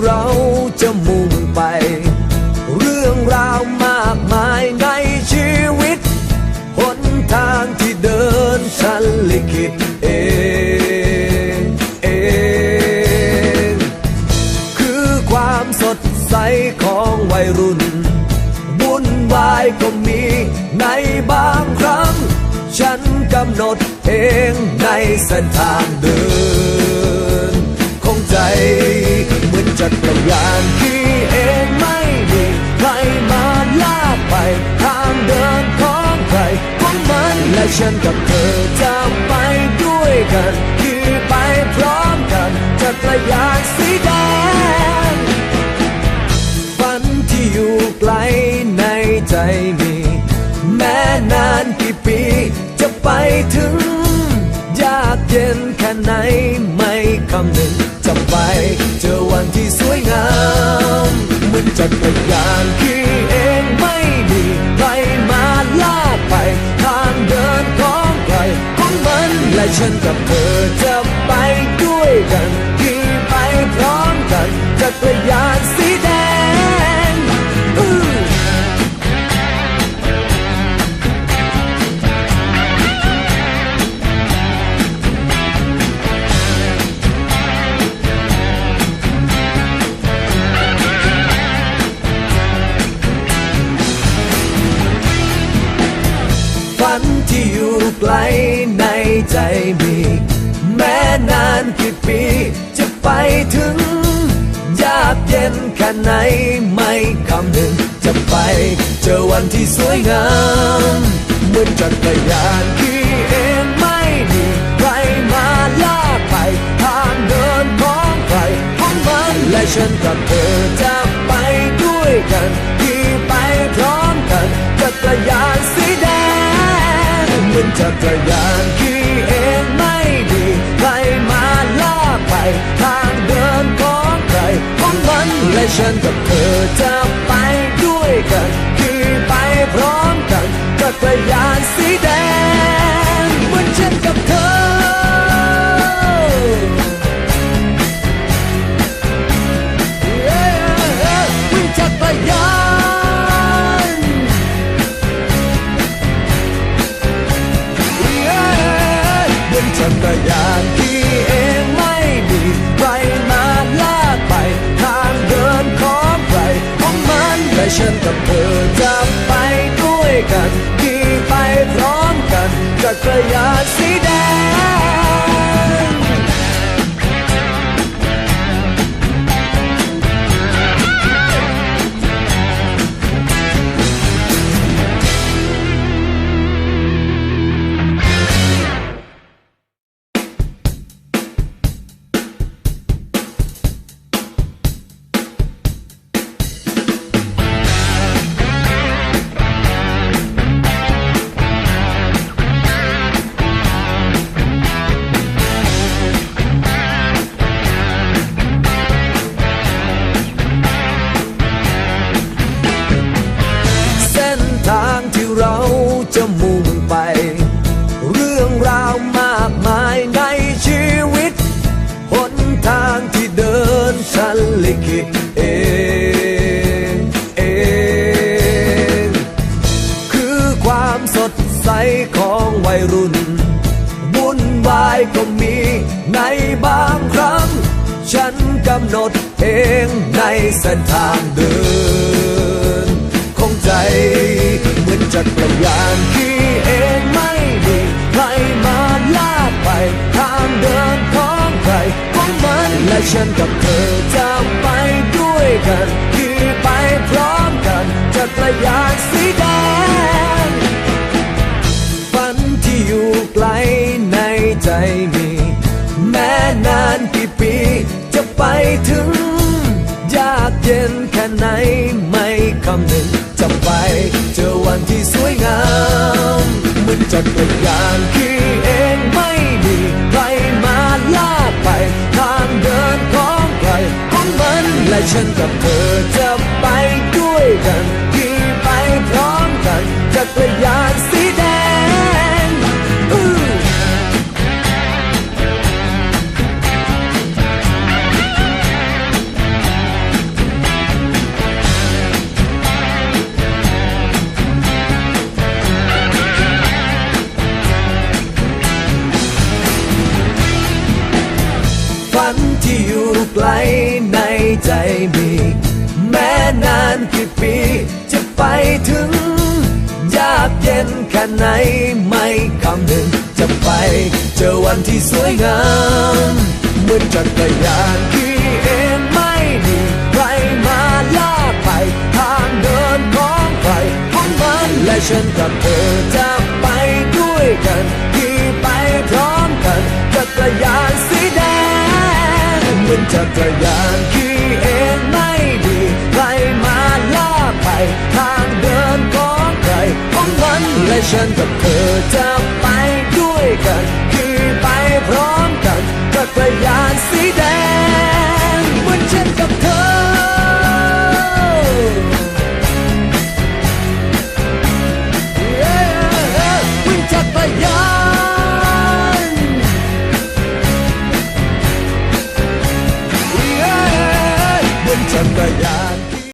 เราจะมุ่งไป เรื่องราวมากมายในชีวิต หนทางที่เดินฉันลิขิตเองเองคือความสดใสของวัยรุ่นบุญบายก็มีในบางครั้ง ฉันกำหนดเองในเส้นทางเดินของใจ จักรยานขี่เองไม่มีใครมาลากไปทางเดินของใครของมันและฉันกับเธอจะไปด้วยกันขี่ไปพร้อมกันจักรยานสีแดงฝันที่อยู่ไกลในใจมี แม้นานกี่ปีจะไปถึง ยากเย็นแค่ไหนไม่คำหนึ่ง จะไป เจอวันที่สวยงามเหมือนจักรยานขี่เองไม่มีใครมาลากไป ทางเดินของใครของมันและฉันกับเธอจะไปด้วยกันขี่ไปพร้อมกันจักรยาน ไกลในใจมี แม้นานกี่ปี จะไปถึง ยากเย็นแค่ไหนไม่คำหนึ่ง จะไปเจอวันที่สวยงามเหมือนจักรยานขี่เองไม่มีใครมาลากไปทางเดินของใครของมันและฉันกับเธอจะไปด้วยกันขี่ไปพร้อมกันจักรยาน นจักรยานขี่เองไม่ดีใครมาลากไป ทางเดินของใครของมันและฉันกับเธอจะไป ฉันกับเธอจะไปด้วยกันขี่ไปพร้อมกันจักรยานสีแดง จะมุ่งไป เรื่องราวมากมายในชีวิต หนทางที่เดินฉันลิขิตเองเองคือความสดใสของวัยรุ่นวุ่นวายก็มีในบางครั้ง ฉันกำหนดเองในเส้นทางเดินของใจ จักรยานขี่เองไม่มีใครมาลากไป ทางเดินของใครของมันและฉันกับเธอจะไปด้วยกันขี่ไปพร้อมกันจักรยาน จักรยาน ในใจมี แม้นานกี่ปี จะไปถึง ยากเย็นแค่ไหนไม่คำหนึ่งจะไป เจอวันที่สวยงามเหมือนจักรยานขี่เองไม่มีใครมาลากไปทางเดินของใครของมันและฉันกับเธอจะไปด้วยกันขี่ไปพร้อมกันจักรยานสีแดงเหมือนจักรยานขี่ ฉันกับเธอจะไปด้วยกัน คือไปพร้อมกันกับพยานสีแดงเหมือนฉันกับเธอ